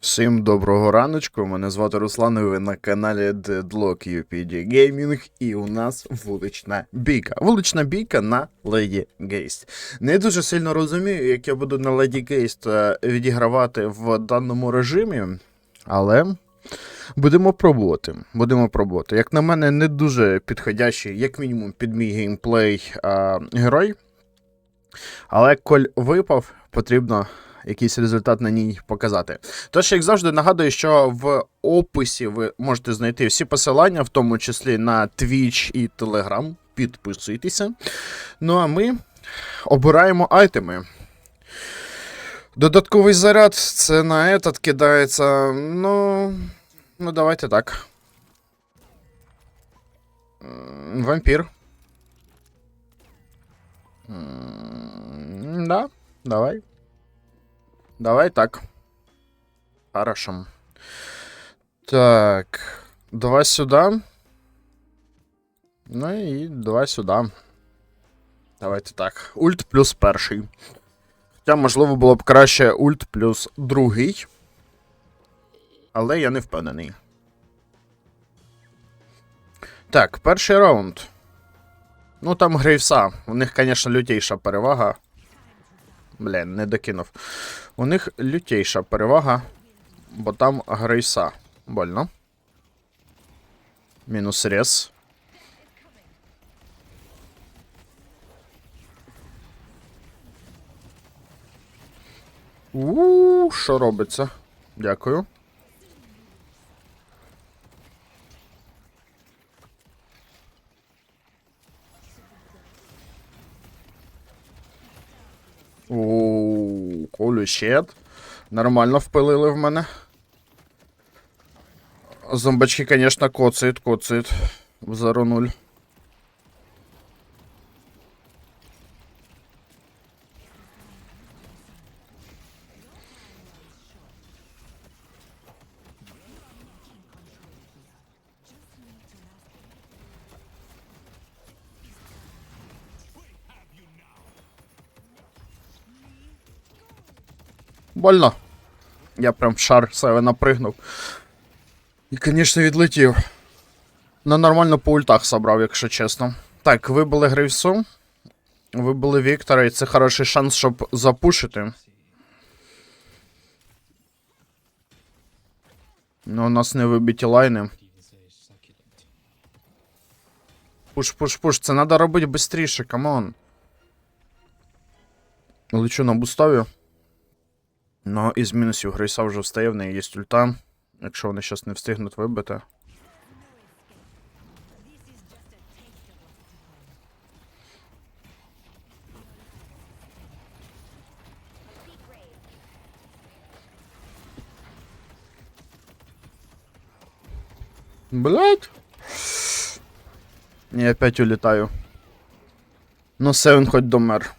Всім доброго раночку. Мене звати Руслан, і ви на каналі Deadlock UPD Gaming, і у нас вулична бійка. Вулична бійка на Lady Geist. Не дуже сильно розумію, як я буду на Geist е, відігравати в даному режимі, але будемо пробувати. Будемо пробувати. Як на мене, не дуже підходящий, як мінімум, під мій геймплей а, герой. Але коль випав, потрібно якийсь результат на ній показати. Тож, як завжди, нагадую, що в описі ви можете знайти всі посилання, в тому числі на Twitch і Telegram. Підписуйтеся. Ну а ми обираємо айтеми. Додатковий заряд це на этот кидається. Ну. Ну, давайте так. Вампір. Да, давай. Давай так. Хорошо. Так. Два сюда. Ну і два сюда. Давайте так. Ульт плюс перший. Хоча, можливо, було б краще ульт плюс другий. Але я не впевнений. Так, перший раунд. Ну там Грейвса. У них, звісно, лютейша перевага. Блін, не докинув. У них лютейша перевага, бо там Грейса. Больно. Мінус рез. Ууу, що робиться? Дякую. Оу, щет. Нормально впилили в мене. Зомбачки, конечно, коцають, коцають. В 0 Больно. Я прям в шар себе напригнув. І, звісно, відлетів. Ну, нормально по ультах собрав, якщо чесно. Так, вибили Грейвсу. Вибили Віктора, і це хороший шанс, щоб запушити. Ну, у нас не вибиті лайни. Пуш, пуш, пуш. Це треба робити швидше, камон. Лечу на буставі. Ну, із мінусів Грейса вже встає, в неї є ульта. Якщо вони щас не встигнуть вибити. Блять. Я опять улітаю. Ну, Севен хоч домер.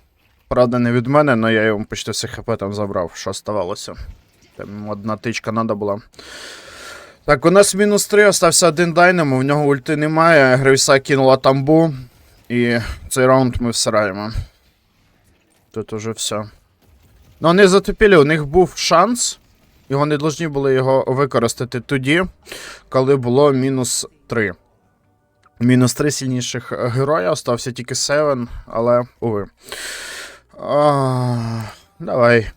Правда, не від мене, але я йому почти все хп там забрав, що оставалося. Там одна тичка треба була. Так, у нас мінус 3, остався один дайнемо, в нього ульти немає. Гривса кинула тамбу. І цей раунд ми всираємо. Тут уже все. Ну, вони затопили, у них був шанс. І вони повинні були його використати тоді, коли було мінус 3. Мінус 3 сильніших героя, остався тільки Севен, але уви. А, давай.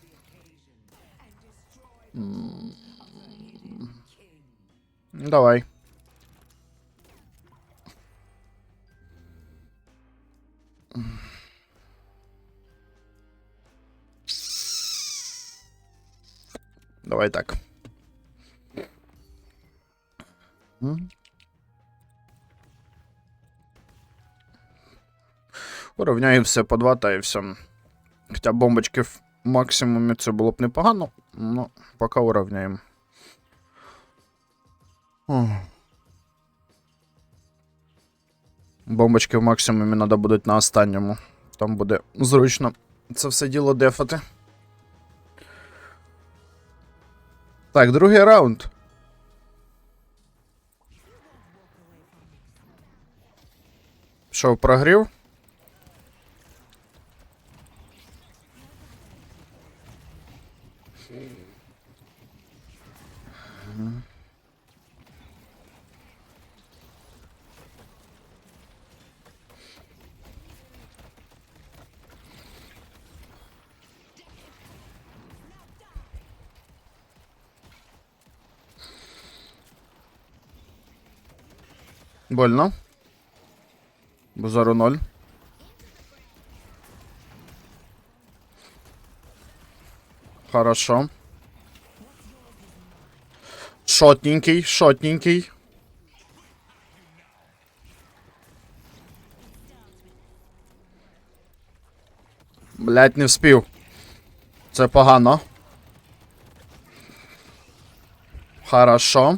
Давай. Давай так. Все по два та і все. Хоча бомбочки в максимумі це було б непогано, ну, поки урівняємо. Бомбочки в максимумі треба будуть на останньому. Там буде зручно це все діло дефати. Так, другий раунд. Що, прогрів? Больно. Бузару 0. Хорошо. Шотненький, шотненький. Блять, не вспів. Це погано. Хорошо.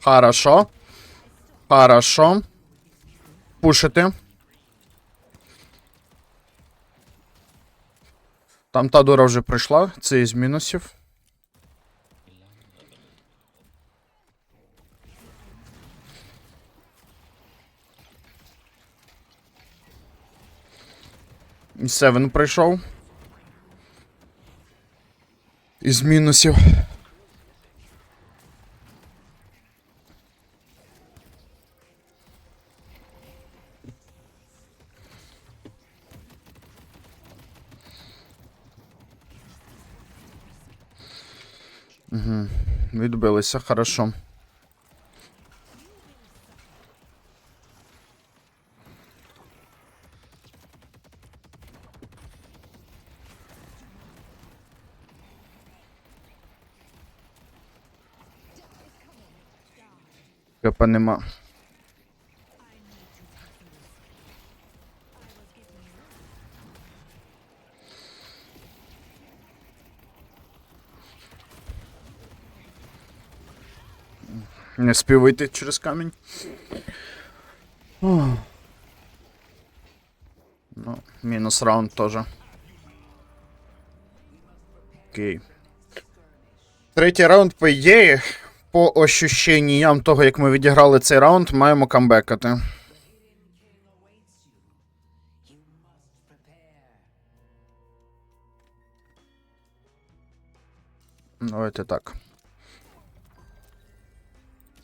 Хорошо. Хорошо. Пушити. Там та дура вже прийшла, це із мінусів. Севен прийшов. Із мінусів. Угу. Відбилися, хорошо. Кепа нема. Не спів вийти через камінь. Ну, мінус раунд теж. Окей. Третій раунд, по ідеї, по ощущенням того, як ми відіграли цей раунд, маємо камбекати. Давайте так.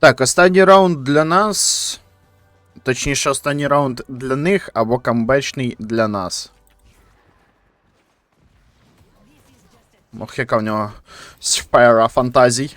Так, останній раунд для нас. Точніше, останній раунд для них або камбечний для нас. Ох, яка в нього сфера фантазій.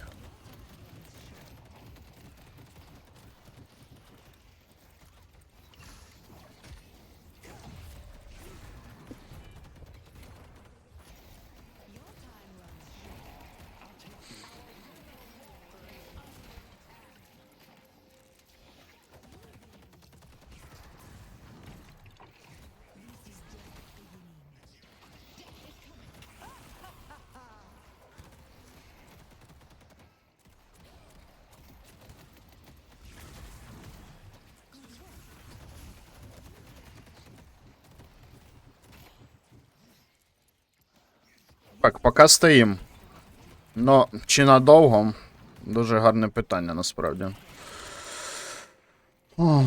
Так, поки стоїм. Ну, чи надовго? Дуже гарне питання насправді. Ох.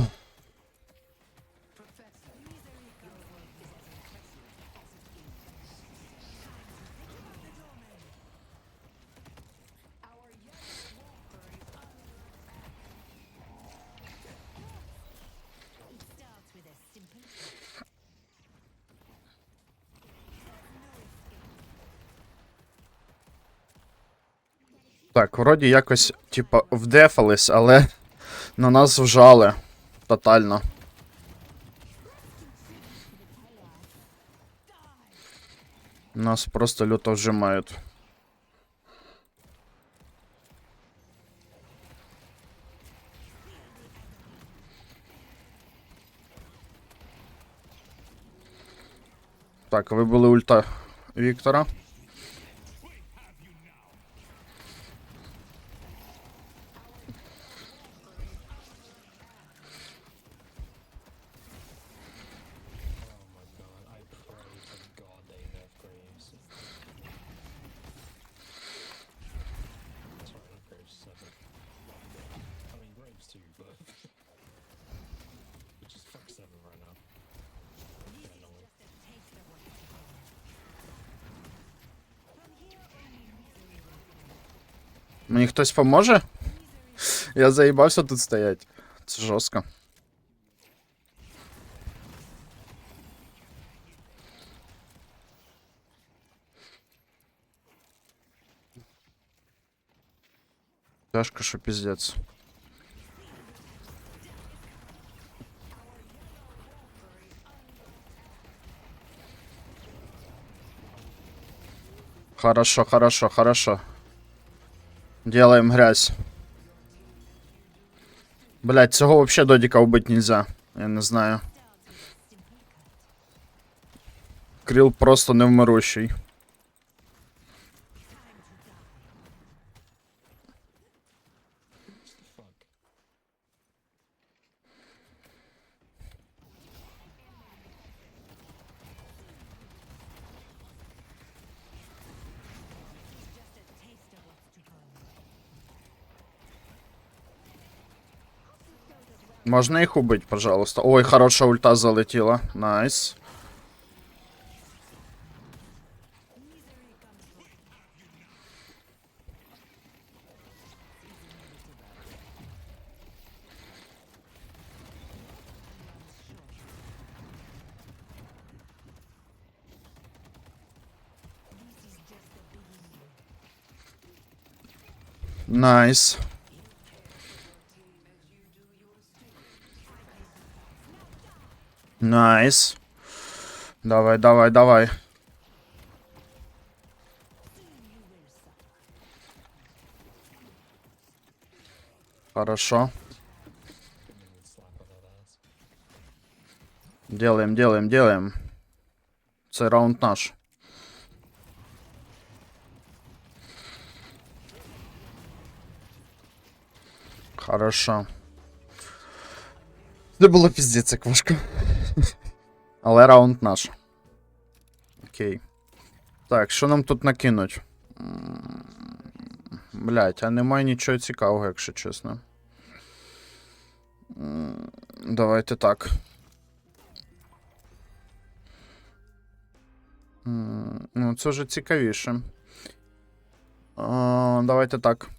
Так, вроді якось, типа, вдефались, але на нас вжали. Тотально. Нас просто люто вжимають. Так, вибили ульта Віктора. Мені хтось поможе? Я заїбався тут стоять. Це жорстко. Тяжко, що піздець. Хорошо, хорошо, хорошо. Делаем грязь. Блять, цього вообще додіка убить нельзя. Я не знаю. Кріл просто невмирущий. Можно их убить, пожалуйста? Ой, хорошая ульта залетела. Найс. Nice. Найс. Давай, давай, давай. Хорошо. Делаем, делаем, делаем. Це раунд наш. Хорошо. Це було піздець як. Але раунд наш. Окей. Так, що нам тут накинуть? Блять, а немає нічого цікавого, якщо чесно. Давайте так. Ну, це вже цікавіше. Давайте так.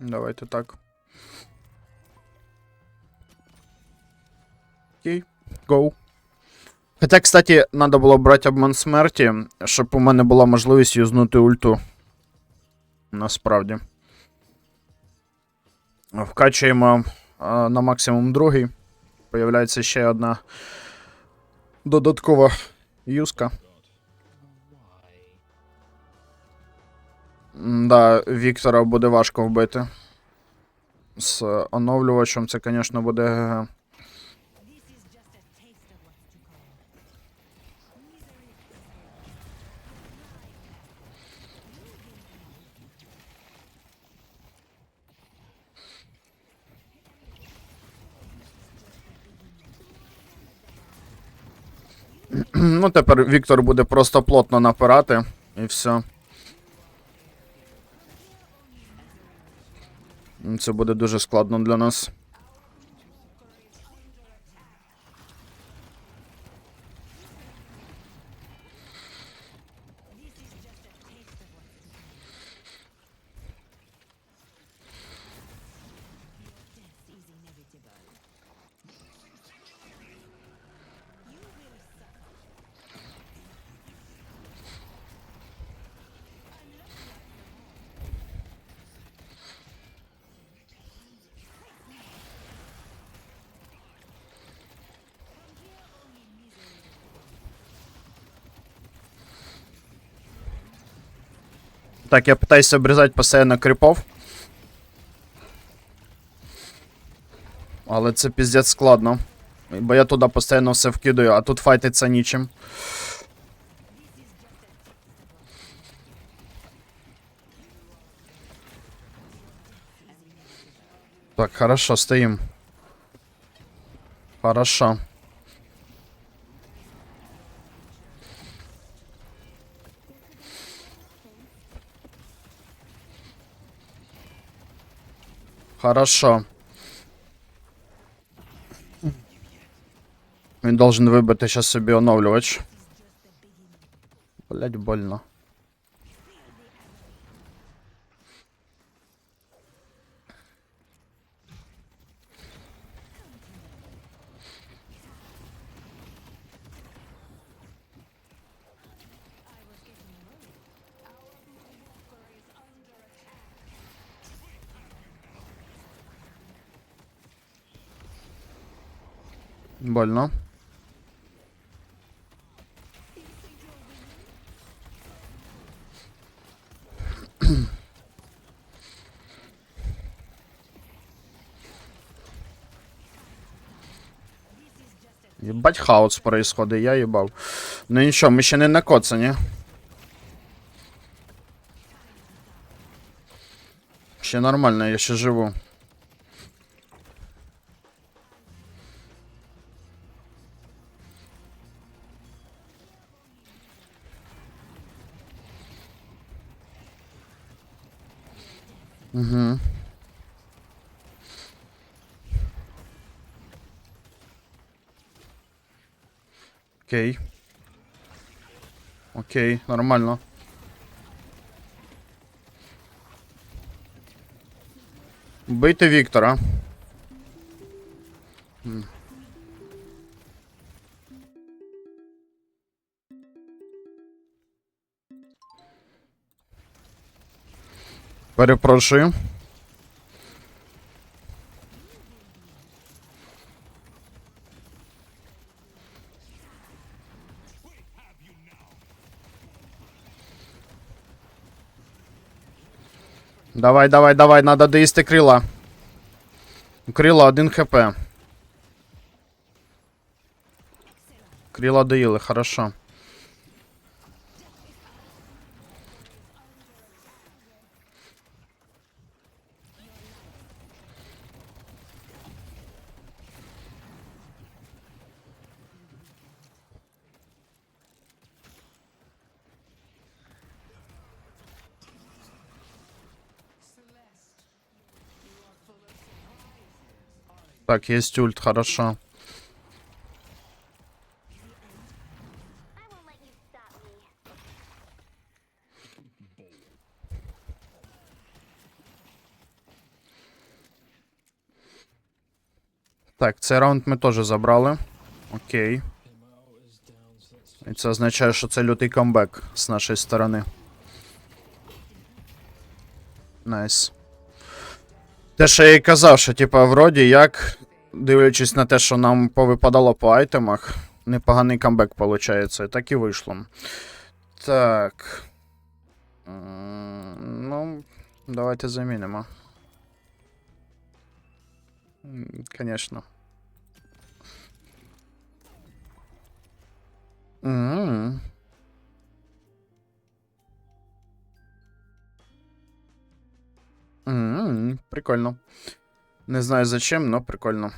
Давайте так. Окей, гоу. Хоча, кстати, треба було брати обман смерті, щоб у мене була можливість юзнути ульту. Насправді. Вкачуємо а, на максимум другий. Появляється ще одна додаткова юзка. Да, Віктора буде важко вбити. З оновлювачем це, звісно, буде. Ну, тепер Віктор буде просто плотно напирати, і все. Це буде дуже складно для нас. Так, я пытаюсь обрізати постійно кріпов. Але це піздець складно. Бо я туди постійно все вкидаю, а тут файтиться нічим. Так, хорошо, стоим. Хорошо. Хорошо. Він должен вибити сейчас собі оновлювач. Блять, больно. Больно. Єбать хаос происходить, я їбав. Ну нічого, ми ще не накоцані. Ще нормально, я ще живу. Окей. Окей, нормально. Бийте Віктора. Перепрошую. Давай, давай, давай, надо доїсти крила. Крила 1 хп. Крила доїли, хорошо. Так, есть ульт, хорошо. I won't let you stop me. Так, цей раунд ми теж забрали. Окей. Ammo is down, so that's І це означає, що це лютий камбек з нашої сторони. Найс. Те, що я і казав, що типа, вроді як, дивлячись на те, що нам повипадало по айтемах, непоганий камбек виходить. Так і вийшло. Так. Ну, давайте замінимо. Конечно. М. М, Прикольно. Не знаю зачем, но прикольно.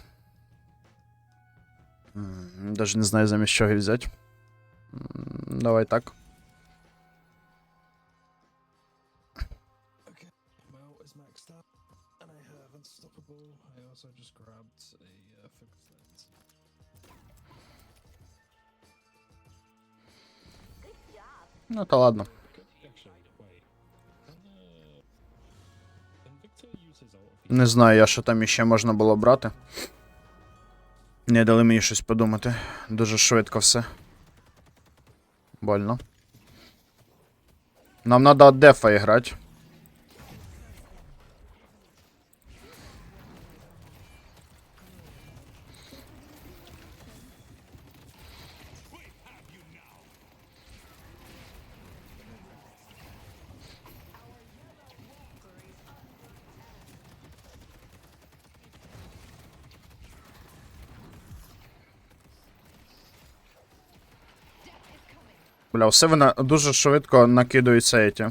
М, Даже не знаю замість чого її взяти. М, Давай так. okay. Ammo is Не знаю я, що там іще можна було брати. Не дали мені щось подумати. Дуже швидко все. Больно. Нам треба от дефа грати. Бля, все вона дуже швидко накидаються еті.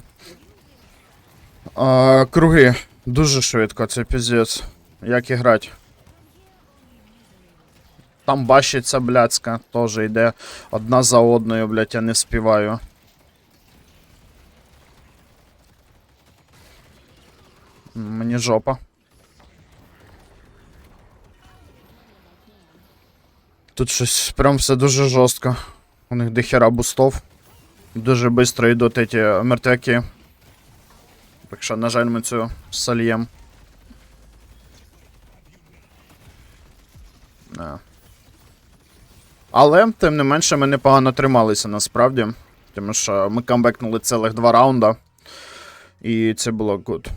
А, круги. Дуже швидко, це піздець. Як і грати. Там бащиця блядська теж йде одна за одною, блядь, я не співаю. Мені жопа. Тут щось прям все дуже жорстко. У них дохера бустов. Дуже швидко йдуть ці мертвяки. Так що, на жаль, ми цю сольєм. Не. Але, тим не менше, ми непогано трималися насправді. Тому що ми камбекнули цілих два раунда. І це було гуд.